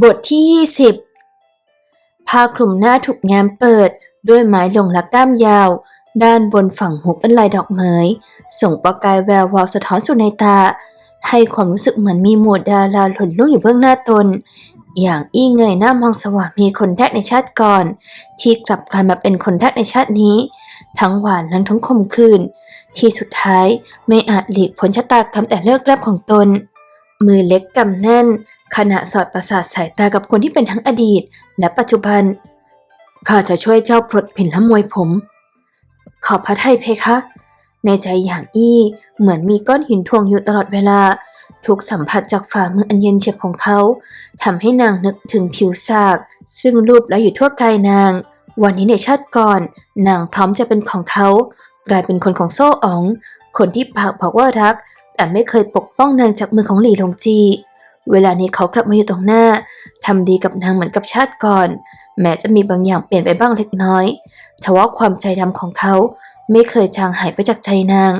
บทที่ 20ผ้าคลุมหน้าถูกแง้มเปิด ด้วยไม้ลงลักด้ามยาว ด้านบนฝั่งหูเป็นลายดอกเหมยส่งประกายแวววาวสะท้อนสู่ในตา ให้ความรู้สึกเหมือนมีหมวดดาราหล่นลุ่งอยู่เบื้องหน้าตน อย่างอี้เงยหน้ามองสวามีคนแรกในชาติก่อน ที่กลับกลายมาเป็นคนแรกในชาตินี้ ทั้งหวานและทั้งคมคืน ที่สุดท้ายไม่อาจหลีกพ้นชะตากรรมแต่เลิกแลบของตนมือเล็กกำแน่น ขณะสอดประสาทสายตากับคนที่เป็นทั้งอดีต และปัจจุบัน ข้าจะช่วยเจ้าปลดผินละมวยผม ขอพระทัยเพคะ ในใจอย่างอี้เหมือนมีก้อนหินทวงอยู่ตลอดเวลา ถูกสัมผัสจากฝ่ามืออันเย็นเฉียบของเขาทำให้นางนึกถึงผิวสาก ซึ่งรูปแล้วอยู่ทั่วกายนาง วันนี้ในชาติก่อน นางพร้อมจะเป็นของเขา กลายเป็นคนของโซ่อ๋อง คนที่ปากบอกว่ารัก แต่ไม่เคยปกป้องนางจากมือของหลี่หลงจี เวลานี้เขากลับมาอยู่ตรงหน้าทำดีกับนางเหมือนกับชาติก่อน แม้จะมีบางอย่างเปลี่ยนไปบ้างเล็กน้อยแต่ว่าความใจดำของเขาไม่เคยจางหายไปจากใจนาง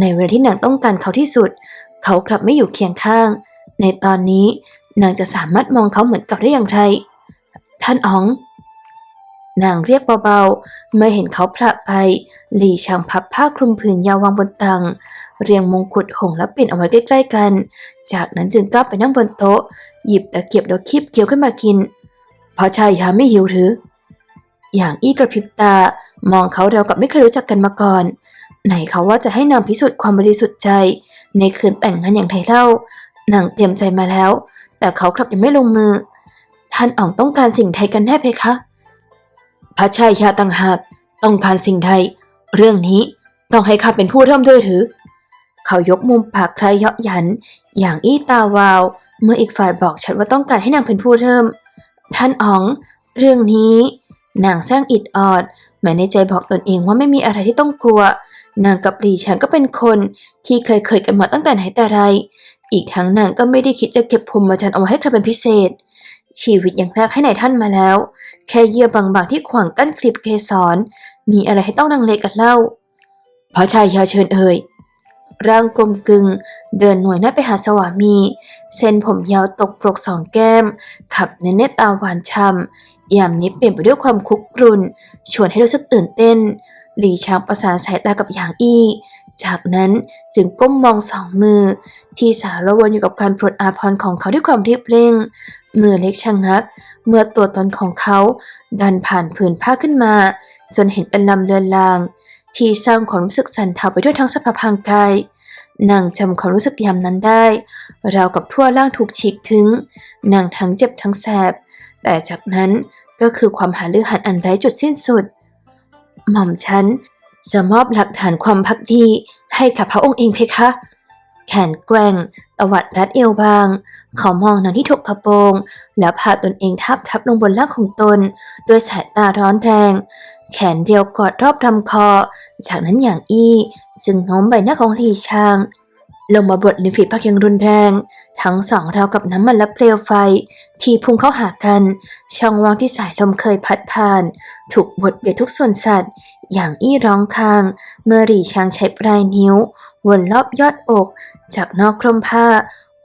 ในเวลาที่นางต้องการเขาที่สุด เขากลับไม่อยู่เคียงข้าง ในตอนนี้นางจะสามารถมองเขาเหมือนกับได้อย่างไร ท่านอ๋อง นางเรียกเบาๆ เมื่อเห็นเขาพละไป หลีชางพับผ้าคลุมผืนยาววางบนตัง เรียงมงกุฎหงและปิ่นเอาไว้ใกล้ๆกัน จากนั้นจึงก้าวไปนั่งบนโต๊ะ หยิบตะเกียบแล้วคีบเกี๊ยวขึ้นมากินพอชายยาไม่หิวหรือ อย่างอี้กระพริบตามองเขาเราวกับไม่เคยรู้จักกันมาก่อน ไหนเขาว่าจะให้นางพิสูจน์ความบริสุทธิ์ใจ ในคืนแต่งงานอย่างไทเล่านางเตรียมใจมาแล้ว แต่เขากลับยังไม่ลงมือ ท่านอ๋องต้องการสิ่งใดกันแน่เพคะ พระชายาต่างหากต้องการสิ่งใด เรื่องนี้ต้องให้ข้าเป็นผู้เริ่มด้วยหรือ เขายกมุมปากใคล้ายเยาะหยัน อย่างอี้ตาวาว เมื่ออีกฝ่ายบอกชัดว่าต้องการให้นางเป็นผู้เริ่ม ท่านอ๋อง เรื่องนี้ นางสร้างอิดออดแม้ในใจบอกตนเองว่าไม่มีอะไรที่ต้องกลัว นางกับหลีฉันก็เป็นคนที่เคยเคยกันมาตั้งแต่ไหนแต่ไร อีกทั้งนางก็ไม่ได้คิดจะเก็บภูมิจันทร์เอาไว้ให้ใครเป็นพิเศษ ชีวิตอย่างแรกให้นายท่านมาแล้ว แค่เยื่อบางๆที่ขวางกั้นคลิปเกสร มีอะไรให้ต้องลังเลกันเล่า พระชายาเชิญเอ่ยร่างกลมกึง เดินหน่วยหน้าไปหาสวามี เส้นผมยาวตกปลกสองแก้ม ขับในเนตตาหวานช่ำยามนี้เปลี่ยนไปด้วยความคุกรุ่น ชวนให้รู้สึกตื่นเต้น หลีช้างประสานสายตากับหยางอี้ จากนั้นจึงก้มมองสองมือ ที่สารวนอยู่กับการปลดอาภรณ์ของเขาด้วยความรีบเร่ง มือเล็กชะงัก เมื่อตัวตนของเขาดันผ่านผืนผ้าขึ้นมา จนเห็นเป็นลำเลือนลาง ที่สร้างความรู้สึกสั่นเทาไปด้วยทั้งสภาพร่างกายนางจำความรู้สึกยามนั้นได้ราวกับทั่วร่างถูกฉีกทิ้งนางทั้งเจ็บทั้งแสบ แต่จากนั้นก็คือความหาลือหันอันไร้จุดสิ้นสุด หม่อมฉัน จะมอบหลักฐานความพักดีให้กับพระองค์เองเพคะ แขนแกว่งตวัดรัดเอวบาง เขามองนางที่ถกกระโปรง แล้วพาตนเองทับทับลงบนร่างของตน ด้วยสายตาร้อนแรง แขนเดียวกอดรอบลำคอ จากนั้นอย่างอี้จึงโน้มใบหน้าของหลีชาง ลงมาบดลินฝีปากอย่างรุนแรง ทั้งสองราวกับน้ำมันและเปลวไฟ ที่พุ่งเข้าหากัน ช่องว่างที่สายลมเคยพัดผ่าน ถูกบดเบียดทุกส่วนสัตว์ อย่างอี้ร้องคาง เมื่อหลีชางใช้ปลายนิ้ว วนรอบยอดอก จากนอกคลุมผ้า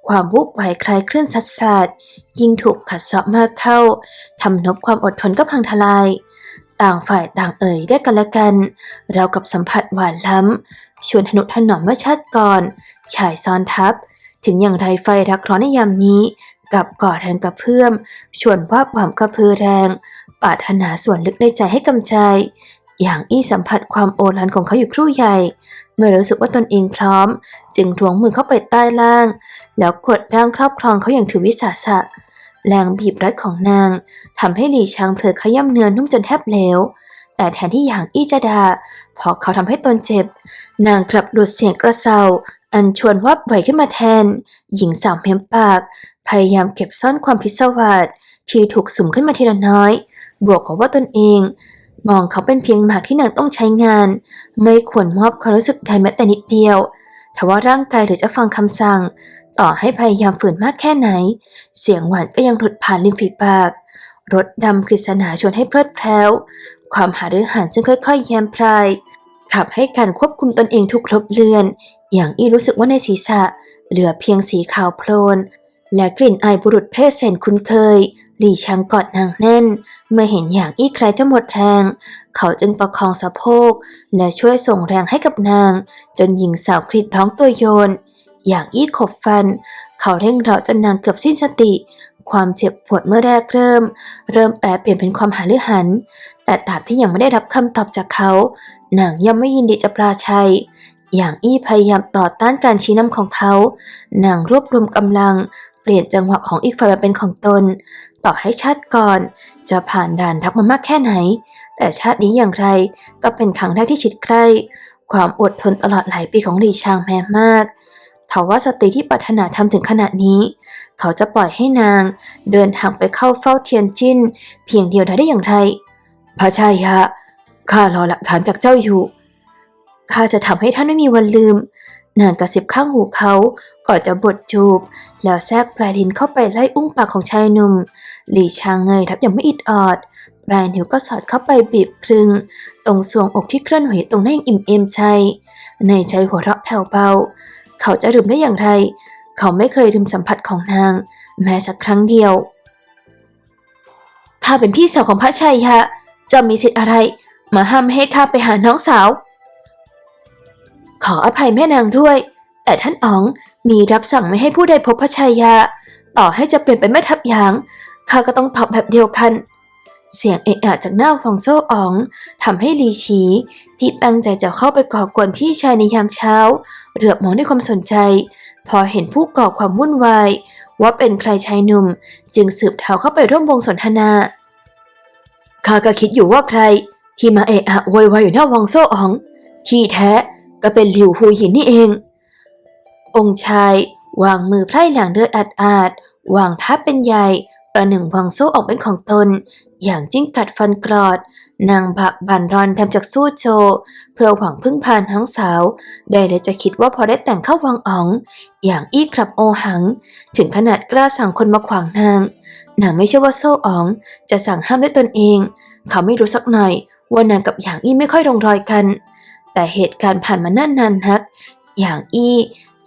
ความวุบไหวคลายคลื่อนซัดสาดยิ่งถูกขัดเซาะมากเข้าทำนบความอดทนก็พังทลาย ต่างฝ่ายต่างเอ่ยได้กันและกัน เรากับสัมผัสหวานล้ำชวนทนุถนอมเมื่อชาติก่อน ชายซ้อนทับ ถึงอย่างไรไฟรักร้อนในยามนี้กับก่อแรงกระเพื่อม ชวนว่าความกระเพือแรงปาถนาส่วนลึกในใจให้กำใจ อย่างอี้สัมผัสความโอฬารของเขาอยู่ครู่ใหญ่ เมื่อรู้สึกว่าตนเองพร้อม จึงทวงมือเข้าไปใต้ล่าง แล้วกดร่างครอบครองเขาอย่างถือวิสาสะ แรงบีบรัดของนางทำให้หลีช้างเผลอขย้ำเนื้อนุ่มจนแทบเหลวแต่แทนที่อย่างอี้จะด่าพอเขาทำให้ตนเจ็บ นางกลับหลุดเสียงกระเซา อันชวนวับไหวขึ้นมาแทน หญิงสาวเม้มปาก พยายามเก็บซ่อนความพิศวาสที่ถูกสุ่มขึ้นมาทีละน้อย บวกกับว่าตนเอง มองเขาเป็นเพียงหมากที่นางต้องใช้งาน ไม่ควรมอบความรู้สึกใดแม้แต่นิดเดียวทว่าร่างกายหรือจะฟังคำสั่ง ต่อให้พยายามฝืนมากแค่ไหน เสียงหวานก็ยังหลุดผ่านริมฝีปากรถดำกฤษณาชวนให้เพลิดเพลินความหารือหันซึ่งค่อยๆ แยมพรายขับให้การควบคุมตนเองทุกครบเลือน อย่างอี้รู้สึกว่าในศีรษะ เหลือเพียงสีขาวโพลน และกลิ่นอายบุรุษเพศแสนคุ้นเคย หลี่ชังกอดนางแน่น เมื่อเห็นอย่างอี้ใครจะหมดแรง เขาจึงประคองสะโพก และช่วยส่งแรงให้กับนาง จนหญิงสาวกรีดร้องตัวโยน อย่างอี้ขบฟัน เขาเร่งเราะจนนางเกือบสิ้นสติ ความเจ็บปวดเมื่อแรกเริ่ม เริ่มแปรเปลี่ยนเป็นความหาเลือหัน แต่ตราบที่ยังไม่ได้รับคำตอบจากเขา นางย่อมไม่ยินดีจะปลาชัย อย่างอี้พยายามต่อต้านการชี้นำของเขา นางรวบรวมกำลัง เปลี่ยนจังหวะของอีกฝ่ายมาเป็นของตน ต่อให้ชาติก่อน จะผ่านด่านทักมามากแค่ไหน แต่ชาตินี้อย่างไรก็เป็นครั้งแรกที่ชิดใกล้ ความอดทนตลอดหลายปีของหลี่ชางแม้มากทว่าสตรีที่ปรารถนาทำถึงขนาดนี้ เขาจะปล่อยให้นาง เดินทางไปเข้าเฝ้าเทียนจิ้น เพียงเดียวได้อย่างไรพระชายะข้ารอหลักฐานจากเจ้าอยู่ ข้าจะทำให้ท่านไม่มีวันลืม นางกระซิบข้างหูเขาก่อนจะบดจูบ แล้วแทรกปลายลิ้นเข้าไปไล่อุ้งปากของชายหนุ่ม หลีชางเงยทับอย่างไม่อิดออดปลายนิ้วก็สอดเข้าไปบีบคลึง ตรงสวงอกที่เคลื่อนไหวตรงหน้าอย่างอิ่มเอมใจในใจหัวเราะแผ่วเบา เขาจะลืมได้อย่างไร เขาไม่เคยลืมสัมผัสของนาง แม้สักครั้งเดียวข้าเป็นพี่สาวของพระชัยยะจะมีสิทธิ์อะไร มาห้ามให้ข้าไปหาน้องสาว ขออภัยแม่นางด้วย แต่ท่านอ๋องมีรับสั่งไม่ให้ผู้ใดพบพระชายา ต่อให้จะเปลี่ยนเป็นแม่ทัพยางข้าก็ต้องตอบแบบเดียวกัน เสียงเอะอะจากหน้าฟองโซ่อ๋องทำให้ลีชีที่ตั้งใจจะเข้าไปก่อกวนพี่ชายในยามเช้าเหลือบมองด้วยความสนใจ พอเห็นผู้ก่อความวุ่นวายว่าเป็นใครชายหนุ่ม จึงสืบเท้าเข้าไปร่วมวงสนทนาข้าก็คิดอยู่ว่าใคร ที่มาเอะอะโวยวายอยู่หน้าวังโซ่อ๋อง ที่แท้ ก็เป็นหลิวหูหยินนี่เอง องค์ชายวางมือไพร่หลังเดือดอาดอาดวางทับเป็นใหญ่ประหนึ่งวางโซ่ออกเป็นของตน อย่างจิ้งกัดฟันกรอด นางผักบันรอนทำจากสู้โจ เพื่อหวังพึ่งพานทั้งสาว ได้เลยจะคิดว่าพอได้แต่งเข้าวังอ๋อง อย่างอี้ครับโอหัง ถึงขนาดกล้าสั่งคนมาขวางนาง นางไม่เชื่อว่าโซ่อ๋อง จะสั่งห้ามด้วยตนเอง เขาไม่รู้สักหน่อยว่านางกับอย่างอี้ไม่ค่อยลงรอยกัน แต่เหตุการณ์ผ่านมานานนานนัก อย่างอี้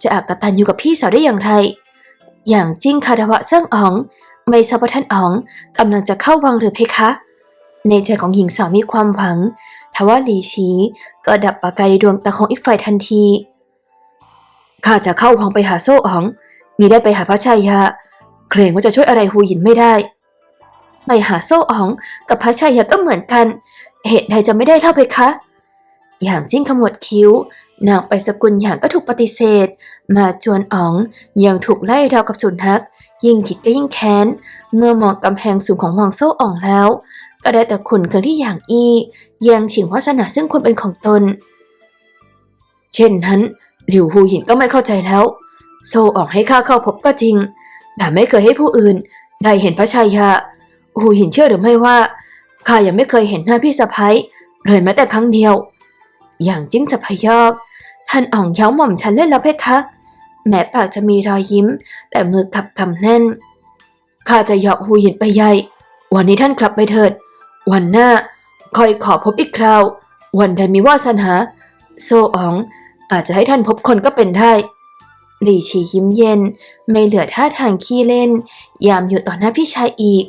จะอักตันอยู่กับพี่สาวได้อย่างไร อย่างจิ้งคารวะเซิ่งอ๋อง ไม่ทราบว่าท่านอ๋องกำลังจะเข้าวังหรือเพคะ ในใจของหญิงสาวมีความหวัง ทว่าหลีชีก็ดับประกายในดวงตาของอีกฝ่ายทันที ข้าจะเข้าวังไปหาโซ่อ๋อง มีได้ไปหาพระชายา เกรงว่าจะช่วยอะไรหูหยินไม่ได้ ไปหาโซ่อ๋องกับพระชายาก็เหมือนกัน เหตุใดจะไม่ได้เล่าเพคะ อย่างจิ้งขมวดคิ้ว นางไปสกุลอย่างก็ถูกปฏิเสธ มาจวนอ๋องยังถูกไล่ราวกับสุนัขยิ่งคิดก็ยิ่งแค้น เมื่อมองกำแพงสูงของวังโซ่อ่องแล้ว ก็ได้แต่ขุนเคืองที่อย่างอี้แยังฉิงวาสนาซึ่งควรเป็นของตน เช่นนั้นหลิวหูหินก็ไม่เข้าใจแล้ว โซ่อ่องให้ข้าเข้าพบก็จริง แต่ไม่เคยให้ผู้อื่น ได้เห็นพระชายาหูหินเชื่อหรือไม่ว่าข้ายังไม่เคยเห็นหน้าพี่สะพ้ยเลยแม้แต่ครั้งเดียว อย่างจิ้งสะพยอกท่านอ่องเย้าหม่อมฉันเล่นแล้วเพคะ แม้ปากจะมีรอยยิ้ม แต่มือขับกำแน่น ข้าจะหยอกหูหินไปใหญ่ วันนี้ท่านกลับไปเถิด วันหน้าคอยขอพบอีกคราว วันใดมีวาสนา โซอ๋อง อาจจะให้ท่านพบคนก็เป็นได้หลี่ชียิ้มเย็น ไม่เหลือท่าทางขี้เล่น ยามอยู่ต่อหน้าพี่ชายอีก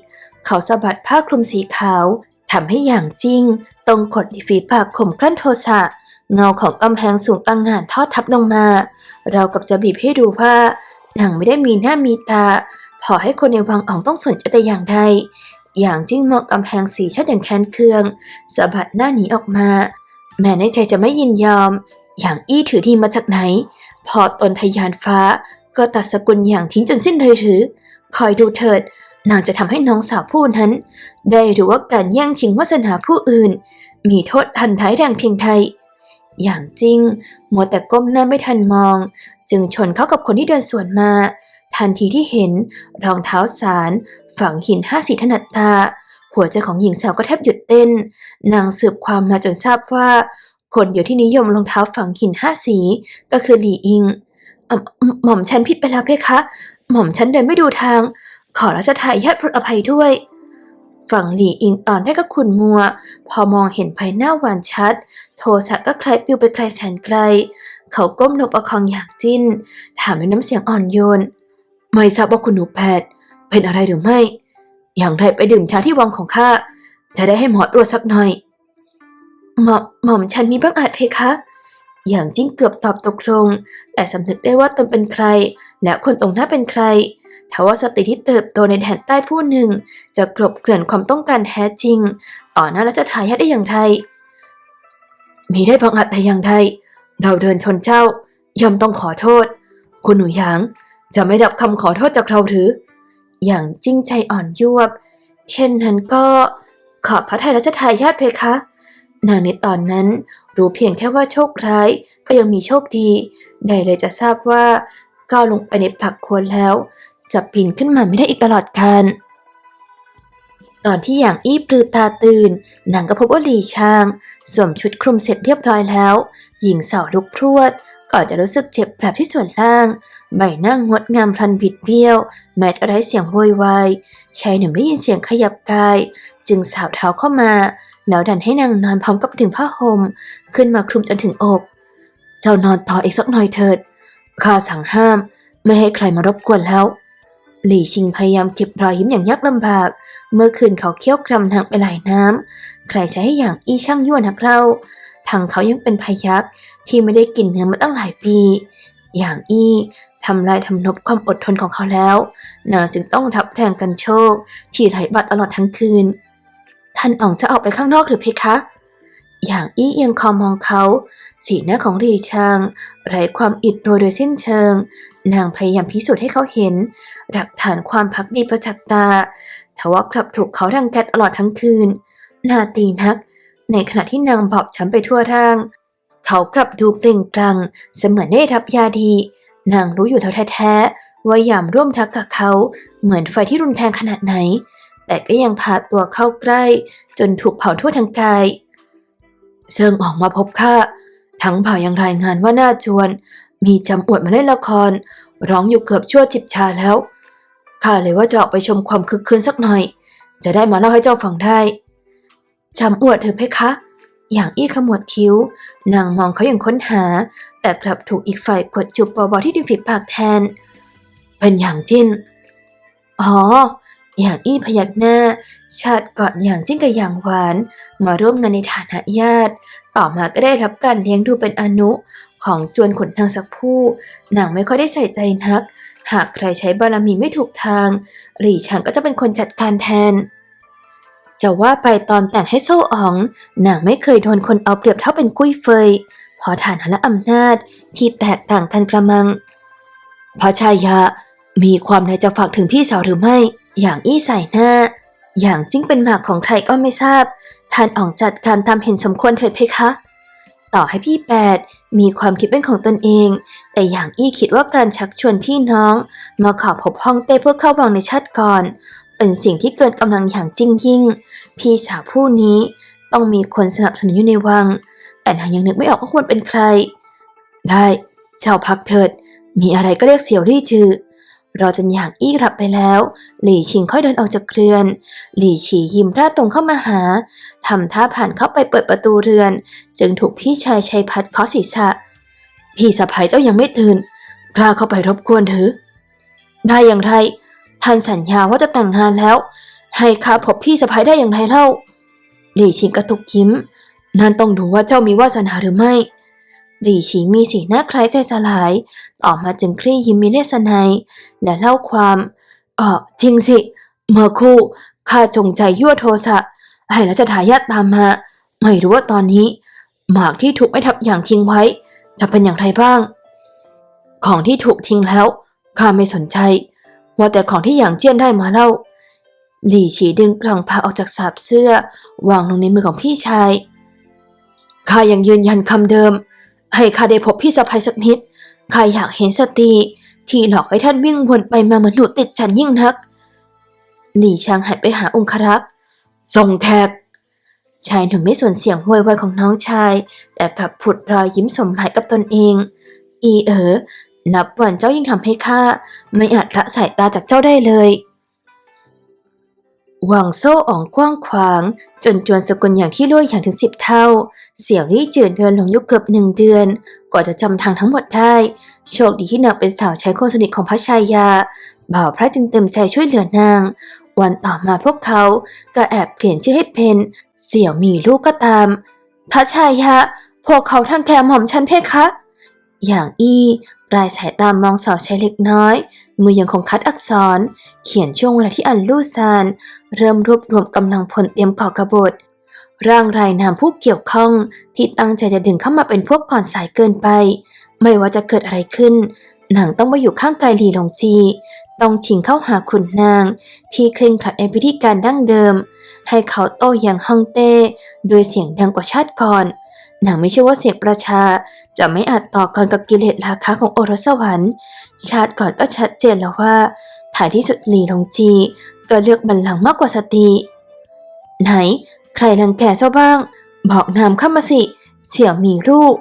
เขาสะบัดผ้าคลุมสีขาวทำให้อย่างจริง ตรงกดที่ฝีปากข่มกลั้นโทสะเงาของกำแพงสูงตั้งงานทอดทับลงมา เรากับจะบีบให้ดูว่านางไม่ได้มีหน้ามีตา พอให้คนในวังอ่องต้องสนใจแต่อย่างใดอย่างจิ้งมองกำแพงสีชัดอย่างแค้นเคืองสะบัดหน้าหนีออกมา แม้ในใจจะไม่ยินยอม อย่างอี้ถือดีมาจากไหน พอตนทยานฟ้า ก็ตัดสกุลอย่างทิ้งจนสิ้นเลยหรือ คอยดูเถิด นางจะทำให้น้องสาวผู้นั้น ได้รู้ว่าการแย่งชิงวาสนาผู้อื่น มีโทษทันท้ายแรงเพียงใดอย่างจริงมัวแต่ก้มหน้าไม่ทันมอง จึงชนเข้ากับคนที่เดินสวนมา ทันทีที่เห็นรองเท้าสาร ฝังหินห้าสีถนัดตา หัวใจของหญิงสาวก็แทบหยุดเต้น นางสืบความมาจนทราบว่า คนเดียวที่นิยมรองเท้าฝังหินห้าสีก็คือหลี่อิงหม่อมฉันผิดไปแล้วเพคะ หม่อมฉันเดินไม่ดูทาง ขอราชทายาทโปรดอภัยด้วย ฝั่งหลี่อิงตอนแรกก็ขุนมัว พอมองเห็นภายหน้าหวานชัด โทสะก็คล้ายปลิวไปไกลแสนไกล เขาก้มลงประคองอย่างจิ้น ถามด้วยน้ำเสียงอ่อนโยน ไม่ทราบว่าคุณหนูแพทย์เป็นอะไรหรือไม่ อย่างไรไปดื่มชาที่วังของข้า จะได้ให้หมอตรวจสักหน่อย หมอมหม่อมฉันมีบ้างอาจเพคะ อย่างจิ้งเกือบตอบตกลง แต่สำนึกได้ว่าตนเป็นใคร และคนตรงหน้าเป็นใคร ทว่าสติที่เติบโตในแดนใต้ผู้หนึ่ง จะกลบเกลื่อนความต้องการแท้จริง ต่อหน้าราชทายาทได้อย่างไรมีได้บังอาจแต่อย่างใดเราเดินชนเจ้าย่อมต้องขอโทษ คุณหนูหยางจะไม่รับคำขอโทษจากเราหรือ อย่างจริงใจอ่อนยวบ เช่นนั้นก็ขอบพระทัยรัชทายาทเพคะ นางในตอนนั้นรู้เพียงแค่ว่าโชคร้ายก็ยังมีโชคดีได้เลยจะทราบว่าก้าวลงไปในผักควรแล้ว จะปีนขึ้นมาไม่ได้อีกตลอดกาลตอนที่อย่างอี้ปลือตาตื่นนางก็พบว่าหลีชางสวมชุดคลุมเสร็จเรียบร้อยแล้ว หญิงสาวลุกพรวด ก่อนจะรู้สึกเจ็บแผลที่ส่วนล่าง ใบหน้างดงามพลันบิดเบี้ยว แม้จะไร้เสียงโวยวายชายหนุ่มได้ยินเสียงขยับกาย จึงสาวเท้าเข้ามา แล้วดันให้นางนอนพร้อมกับถึงผ้าห่มขึ้นมาคลุมจนถึงอก เจ้านอนต่ออีกสักหน่อยเถิดข้าสั่งห้าม ไม่ให้ใครมารบกวนแล้ว หลี่ชิงพยายามเก็บรอยยิ้มอย่างยากลำบาก เมื่อคืนเขาเคี่ยวกรำทางไปหลายน้ำ ใครจะให้อย่างอี้ช่างยั่วนักเล่าทางเขายังเป็นพยักที่ไม่ได้กินเนื้อมาตั้งหลายปี อย่างอี้ทำลายทำนบความอดทนของเขาแล้วนางจึงต้องทับแทงกันโชค ที่ไหลบัดตลอดทั้งคืน ท่านอ๋องจะออกไปข้างนอกหรือเพคะ อย่างอี้เอียงคอมองเขา สีหน้าของรีชางไร้ความอิดโรยโดยสิ้นเชิง นางพยายามพิสูจน์ให้เขาเห็น หลักฐานความพักดีประจักษ์ตาทว่ากลับถูกเขารังแกตลอดทั้งคืน นาตีนัก ในขณะที่นางบอบช้ำไปทั่วร่าง เขากลับดูเปล่งปลั่งเสมือนได้รับยาดี นางรู้อยู่แล้วแท้ๆว่ายามร่วมทักกับเขาเหมือนไฟที่รุนแรงขนาดไหน แต่ก็ยังพาตัวเข้าใกล้ จนถูกเผาทั่วทั้งกายเซิงออกมาพบข้าทั้งเผายังรายงานว่าหน้าจวน มีจำอวดมาเล่นละคร ร้องอยู่เกือบชั่วจิบชาแล้ว ข้าเลยว่าจะออกไปชมความคึกคืนสักหน่อย จะได้มาเล่าให้เจ้าฟังได้จำอวดเถอะเพคะ อย่างอี้ขมวดคิ้ว นางมองเขาอย่างค้นหา แต่กลับถูกอีกฝ่ายกดจูบเบาๆที่ริมฝีปากแทน เป็นอย่างจิ้น อ๋อ อย่างอี้พยักหน้า ชาติก่อนอย่างจิ้นกับอย่างหวาน มาร่วมงานในฐานะญาติ ต่อมาก็ได้รับการเลี้ยงดูเป็นอนุของจวนขุนนางสักผู้นางไม่ค่อยได้ใส่ใจนัก หากใครใช้บารมีไม่ถูกทาง หลี่ชางก็จะเป็นคนจัดการแทน จะว่าไปตอนแต่งให้โซ่อ๋องนางไม่เคยโดนคนเอาเปรียบเท่าเป็นกุ้ยเฟยพราะฐานะและอำนาจที่แตกต่างกันกระมังพระชายามีความในจะฝากถึงพี่สาวหรือไม่ อย่างอี้ใส่หน้า อย่างจิ้งเป็นหมากของใครก็ไม่ทราบ ท่านออกจัดการตามเห็นสมควรเถิดเพคะ ต่อให้พี่แปดมีความคิดเป็นของตนเอง แต่อย่างอี้คิดว่าการชักชวนพี่น้อง มาขอพบห้องเต้เพื่อเข้าวังในชาติก่อน เป็นสิ่งที่เกินกำลังอย่างจริงยิ่ง พี่สาวผู้นี้ต้องมีคนสนับสนุนอยู่ในวัง แต่นางยังนึกไม่ออกว่าควรเป็นใคร ได้เจ้าพักเถิด มีอะไรก็เรียกเสี่ยวลี่จือ รอจนอยางอี้กลับไปแล้ว หลี่ชิงค่อยเดินออกจากเรือน หลี่ฉียิ้มร่าตรงเข้ามาหาทำท่าผ่านเข้าไปเปิดประตูเรือน จึงถูกพี่ชายชัยพัดเคาะศีรษะ พี่สะพ้ยเจ้ายังไม่ตื่นกล้าเข้าไปรบกวนเถอได้อย่างไรท่านสัญญาว่าจะแต่งงานแล้ว ให้ข้าพบพี่สะพ้ยได้อย่างไรเล่า หลี่ชิงกระตุกยิ้มนั่นต้องดูว่าเจ้ามีวาสนาหรือไม่ หลี่ชิงมีสีหน้าคล้ายใจสลาย ต่อมาจึงคลี่ยิ้มมีเลสนัยและเล่าความ เออจริงสิ เมื่อคู่ข้าจงใจยั่วโทสะให้รัชทายาทตามมา ไม่รู้ว่าตอนนี้ หมากที่ถูกไม่ทับอย่างทิ้งไว้ จะเป็นอย่างไรบ้าง ของที่ถูกทิ้งแล้วข้าไม่สนใจ ว่าแต่ของที่อย่างเจี้ยนได้มาเล่าหลี่ฉีดึงกล่องผ้าออกจากสาบเสื้อ วางลงในมือของพี่ชายข้ายังยืนยันคำเดิม ให้ข้าได้พบพี่สะพ้ยสักนิดข้าอยากเห็นสตรีที่หลอกให้ท่านวิ่งวนไปมาเหมือนหนูติดฉันยิ่งนัก หลี่ชางหันไปหาองครักษ์ส่งแขกชายหนุ่มไม่สนเสียงโวยวายของน้องชาย แต่กลับผุดรอยยิ้มสมหายกับตนเอง อีเอ๋อนับวันเจ้ายิ่งทำให้ข้าไม่อาจละสายตาจากเจ้าได้เลย วางโซ่อ่องกว้างขวาง จนจวนสกุลอย่างที่รั่วอย่างถึงสิบเท่า เสี่ยวลี่จืดเดินหลงยุคเกือบหนึ่งเดือนกว่าจะจำทางทั้งหมดได้ โชคดีที่นางเป็นสาวใช้คนสนิทของพระชายา บ่าวพระจึงเต็มใจช่วยเหลือนาง วันต่อมาพวกเขาก็แอบเปลี่ยนชื่อให้เป็นเสี่ยวมีลูกก็ตาม พระชายาพวกเขาทั้งแกหม่อมฉันเพคะ อย่างอี้ปลายสายตามองสาวใช้เล็กน้อย มือยังคงคัดอักษร เขียนช่วงเวลาที่อันลู่ซาน เริ่มรวบรวมกำลังพลเตรียมก่อกบฏ ร่างรายนามผู้เกี่ยวข้องที่ตั้งใจจะดึงเข้ามาเป็นพวกก่อนสายเกินไป ไม่ว่าจะเกิดอะไรขึ้นนางต้องมาอยู่ข้างกายหลีหลงจี ต้องชิงเข้าหาขุนนาง ที่เคร่งครัดในพิธีการดั้งเดิม ให้เขาโต้อย่างฮ่องเต้ด้วยเสียงดังกว่าชาติก่อน นางไม่เชื่อว่าเสียงประชาจะไม่อาจต่อกรกับกิเลสราคะของโอรสวรรค์ ชาติก่อนก็ชัดเจนแล้วว่าท้ายที่สุดหลีหลงจี ก็เลือกบัลลังก์มากกว่าสตรีไหน ใครรังแกเจ้าบ้าง บอกนามข้ามาสิ เสี่ยวมีลูก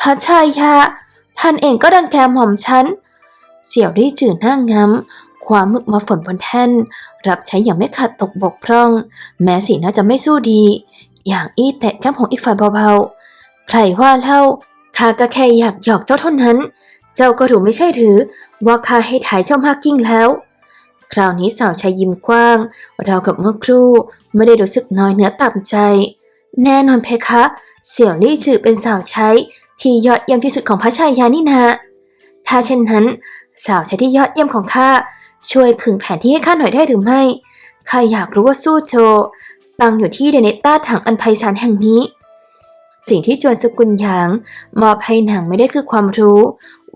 พระชายาท่านเองก็รังแกหม่อมฉัน เสี่ยวได้จืดหน้าง้ำ ความมึกมาฝนบนแท่น รับใช้อย่างไม่ขาดตกบกพร่อง แม้สีหน่าจะไม่สู้ดี อย่างอี้แตะแก้มของอีกฝ่ายเบาๆ ใครว่าเล่าข้าก็แค่อยากหยอกเจ้าเท่านั้น เจ้าก็รู้ไม่ใช่หรือ ว่าข้าให้ถ่ายเจ้ามากยิ่งแล้ว คราวนี้สาวชายยิ้มกว้าง เรากับเมื่อครู่ไม่ได้รู้สึกน้อยเนื้อต่ำใจ แน่นอนเพคะ เสี่ยวลี่จือเป็นสาวใช้ที่ยอดเยี่ยมที่สุดของพระชายานี่นา ถ้าเช่นนั้น สาวใช้ที่ยอดเยี่ยมของข้าช่วยขึงแผนที่ให้ข้าหน่อยได้หรือไม่ ข้าอยากรู้ว่าสู้โจตั้งอยู่ที่เดเนต้าถังอันไพศาลแห่งนี้ สิ่งที่จวนสกุลหยางมอบให้นางไม่ได้คือความรู้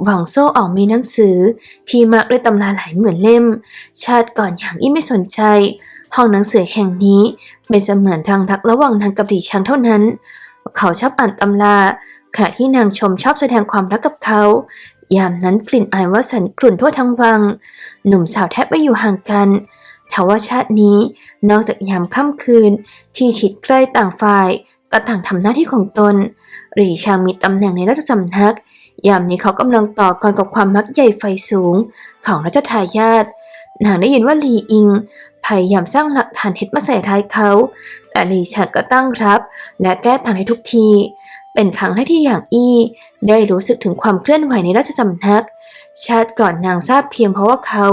หวังโซ่ออกมีหนังสือ ที่มากด้วยตำราหลายหมื่นเล่ม ชาติก่อนอย่างอี้ไม่สนใจ ห้องหนังสือแห่งนี้เป็นเสมือนทางรักระหว่างนางกับหลีช้างเท่านั้น เขาชอบอ่านตำราขณะที่นางชมชอบแสดงความรักกับเขา ยามนั้นกลิ่นอายวสันกลุ่นทั่วทั้งวัง หนุ่มสาวแทบไม่อยู่ห่างกันทว่าชาตินี้นอกจากยามค่ำคืน ที่ชิดใกล้ต่างฝ่ายก็ต่างทำหน้าที่ของตน หรีชางมีตำแหน่งในราชสำนัก ยามนี้เขากำลังต่อกรกับความมักใหญ่ไฟสูงของรัชทายาทนางได้ยินว่าลีอิง พยายามสร้างหลักฐานเท็จมาใส่ร้ายเขา แต่ลีชางก็ตั้งรับ และแก้ต่างให้ทุกที เป็นครั้งแรกที่อย่างอี้ ได้รู้สึกถึงความเคลื่อนไหวในราชสำนัก ชาติก่อนนางทราบเพียงเพราะว่าเขา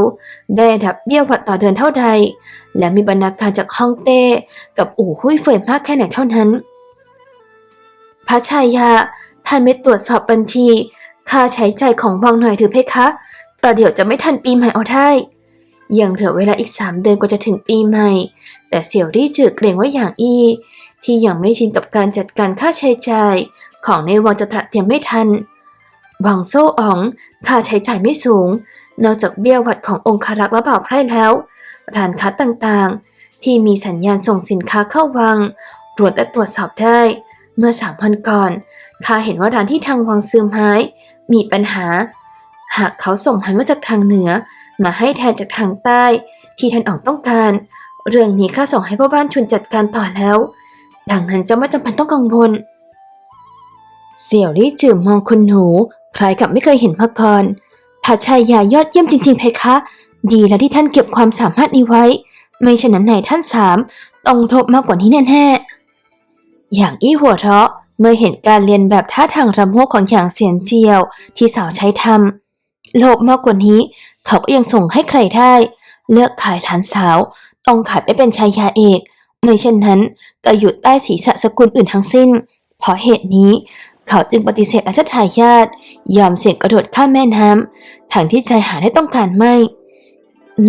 ได้ดับเบี้ยหวัดต่อเดือนเท่าใด และมีบรรณาการจากฮ่องเต้กับอู่หุ้ยเฟยมากแค่ไหนเท่านั้นพระชายา ท่านไม่ตรวจสอบบัญชี ค่าใช้จ่ายของวังหน่อยถือเพคะ ประเดี๋ยวจะไม่ทันปีใหม่เอาได้ยังเหลือเวลาอีกสามเดือนกว่าจะถึงปีใหม่ แต่เสี่ยวรี่จือเกรงว่าอย่างอี ที่ยังไม่ชินกับการจัดการค่าใช้จ่าย ของในวังจะตระเตรียมไม่ทันวังโซ่อ๋อง ค่าใช้จ่ายไม่สูง นอกจากเบี้ยหวัดขององคารักษ์และบ่าวไพร่แล้ว ร้านค้าต่างๆ ที่มีสัญญาณส่งสินค้าเข้าวังตรวจแต่ตรวจสอบได้ เมื่อสามวันก่อน ข้าเห็นว่าร้านที่ทางวังซื้อไม้มีปัญหา หากเขาส่งไม้มาจากทางเหนือ มาให้แทนจากทางใต้ ที่ท่านอ๋องต้องการ เรื่องนี้ข้าส่งให้พ่อบ้านชุนจัดการต่อแล้ว ดังนั้นเจ้าไม่จำเป็นต้องกังวล เสี่ยวลี่จือมองคุณหนู คล้ายกับไม่เคยเห็นมาก่อนพระชายยายอดเยี่ยมจริง ๆ เพคะ ดีแล้วที่ท่านเก็บความสามารถนี้ไว้ ไม่ฉะนั้นไหนท่านสามต้องทษมากกว่านี้แน่ๆอย่างอี้หัวเราะ เมื่อเห็นการเรียนแบบท่าทางรำโมกของอย่างเสียนเจียวที่สาวใช้ทำโลภมากกว่านี้ เขาก็ยังส่งให้ใครได้ เลือกขายหลานสาว ต้องขายไปเป็นชายาเอก ไม่เช่นนั้นก็อยู่ใต้ศีรษะสกุลอื่นทั้งสิ้น เพราะเหตุนี้ เขาจึงปฏิเสธราชทายาทยอมเสี่ยงกระโดดข้ามแม่น้ำทางที่ใจหาได้ต้องการไม่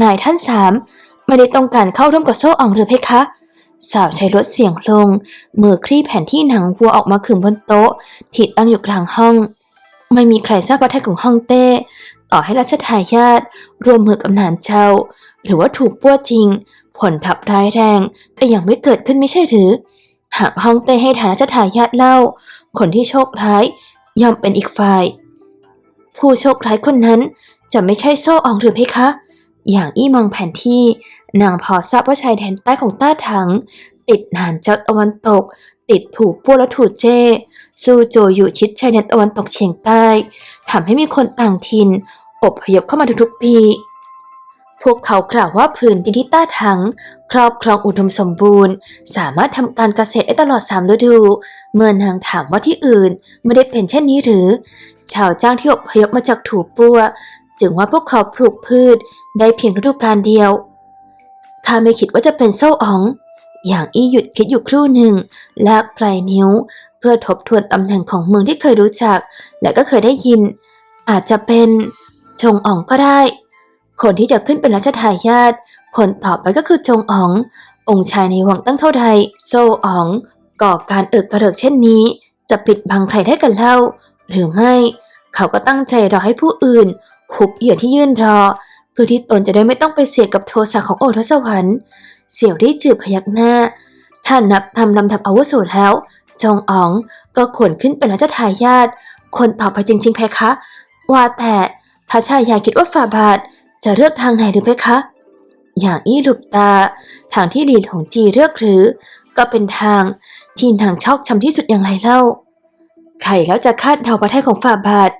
นายท่านสามไม่ได้ต้องการเข้าร่วมกับโซ่อองหรือเพคะ สาวใช้ลดเสียงลง มือคลี่แผ่นที่หนังวัวออกมาขึงบนโต๊ะ ที่ตั้งอยู่กลางห้อง ไม่มีใครทราบว่าแท้ของฮ่องเต้ ต่อให้รัชทายาทรวมมือกับหนานเจ้าหรือว่าถูกปั้วจริง ผลทับร้ายแรงก็ยังไม่เกิดขึ้นไม่ใช่หรือ หากฮ่องเต้ให้ฐานรัชทายาทเล่า คนที่โชคร้ายย่อมเป็นอีกฝ่าย ผู้โชคร้ายคนนั้นจะไม่ใช่โซ่อองหรือเพคะ อย่างอี้มองแผนที่ นางพอทราบว่าชายแดนใต้ของต้าถัง ติดหนานเจ้าตะวันตก ติดถูปัวและถูเจ้ซูโจอยู่ชิดชายแดนตะวันตกเฉียงใต้ทำให้มีคนต่างถิ่นอบพยพเข้ามาทุกๆปีพวกเขากล่าวว่าพื้นดินที่ต้าถังครอบครองอุดมสมบูรณ์ สามารถทำการเกษตรได้ตลอดสามฤดู เมื่อนางถามว่าที่อื่นไม่ได้เป็นเช่นนี้หรือ ชาวจ้างที่อพยพมาจากถูปัว จึงว่าพวกเขาปลูกพืชได้เพียงฤดูกาลเดียว ข้าไม่คิดว่าจะเป็นโซ่อ๋อง อย่างอี้หยุดคิดอยู่ครู่หนึ่ง ลากปลายนิ้ว เพื่อทบทวนตำแหน่งของเมืองที่เคยรู้จัก และก็เคยได้ยิน อาจจะเป็นจงอ๋องก็ได้ คนที่จะขึ้นเป็นรัชทายาทคนต่อไปก็คือจงอ๋อง องค์ชายในวังตั้งเท่าใดโซอ๋องก่อการเอิกกระเริกเช่นนี้ จะปิดบังใครได้กันเล่า หรือไม่ เขาก็ตั้งใจรอให้ผู้อื่น หุบเหยื่อที่ยื่นรอ เพื่อที่ตนจะได้ไม่ต้องไปเสี่ยงกับโทสะของโอทศวรรค์เสี่ยวได้จืบพยักหน้า ถ้านับทำลำดับอาวุโสแล้ว จงอ๋องก็ขนขึ้นเป็นรัชทายาทคนต่อไปจริงๆเพคะ ว่าแต่พระชายาคิดว่าฝ่าบาทจะเลือกทางไหนหรือเพคะ อย่างอี้หลุบตา ทางที่หลีหลงจีเลือกหรือ ก็เป็นทางที่นางชอกช้ำที่สุดอย่างไรเล่า ใครแล้วจะคาดเดาประเทศของฝ่าบาท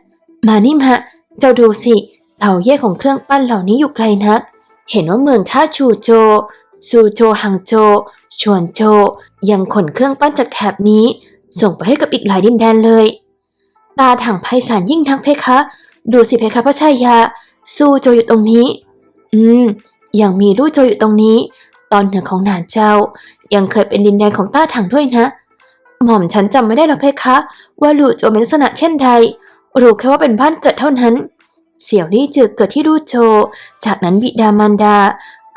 มานี่มา เจ้าดูสิเตาเย่ของเครื่องปั้นเหล่านี้อยู่ไกลนัก เห็นว่าเมืองท่าชูโจซูโจฮังโจ ชวนโจ ยังขนเครื่องปั้นจากแถบนี้ ส่งไปให้กับอีกหลายดินแดนเลย ตาถังไพศาลยิ่งทักเพคะ ดูสิเพคะพระชายาซูโจอยู่ตรงนี้ อืม ยังมีลู่โจอยู่ตรงนี้ ตอนเหนือของหนานเจ้า ยังเคยเป็นดินแดนของต้าถังด้วยนะ หม่อมฉันจำไม่ได้หรอกเพคะ ว่าลู่โจเป็นลักษณะเช่นใด รู้แค่ว่าเป็นบ้านเกิดเท่านั้น เสี่ยวลี่จือเกิดที่ลู่โจจากนั้นบิดามารดา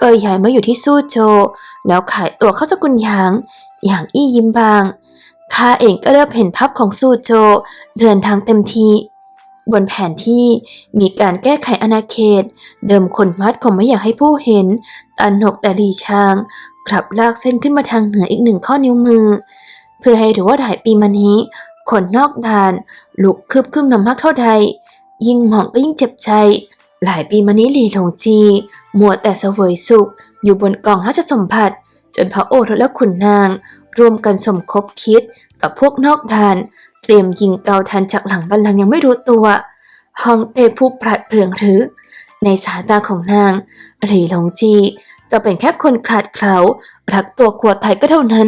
ก็ย้ายมาอยู่ที่สู้โจแล้วขายตัวเข้าสกุลหยางอย่างอี้ยิ้มบางข้าเองก็เริ่มเห็นภาพของสู้โจ เดินทางเต็มทีบนแผนที่มีการแก้ไขอาณาเขต เดิมคนมัดคงไม่อยากให้ผู้เห็นตันหกแต่ลีชางกลับลากเส้นขึ้นมาทางเหนืออีกหนึ่งข้อนิ้วมือ เพื่อให้รู้ว่าหลายปีมานี้ คนนอกด่านลุกคืบขึ้นมามากเท่าใด ยิ่งมองก็ยิ่งเจ็บใจ หลายปีมานี้หลีหลงจีมัวแต่เสวยสุข อยู่บนกองราชสมบัติจนพระโอรสและขุนนาง รวมกันสมคบคิดกับพวกนอกด่าน เตรียมยิงเกาทันจากหลังบัลลังก์ยังไม่รู้ตัวฮองเต้ผู้ปราดเปรื่องหรือ ในสายตาของนางหลีหลงจีก็เป็นแค่คนขาดเขลารักตัวกลัวตายก็เท่านั้น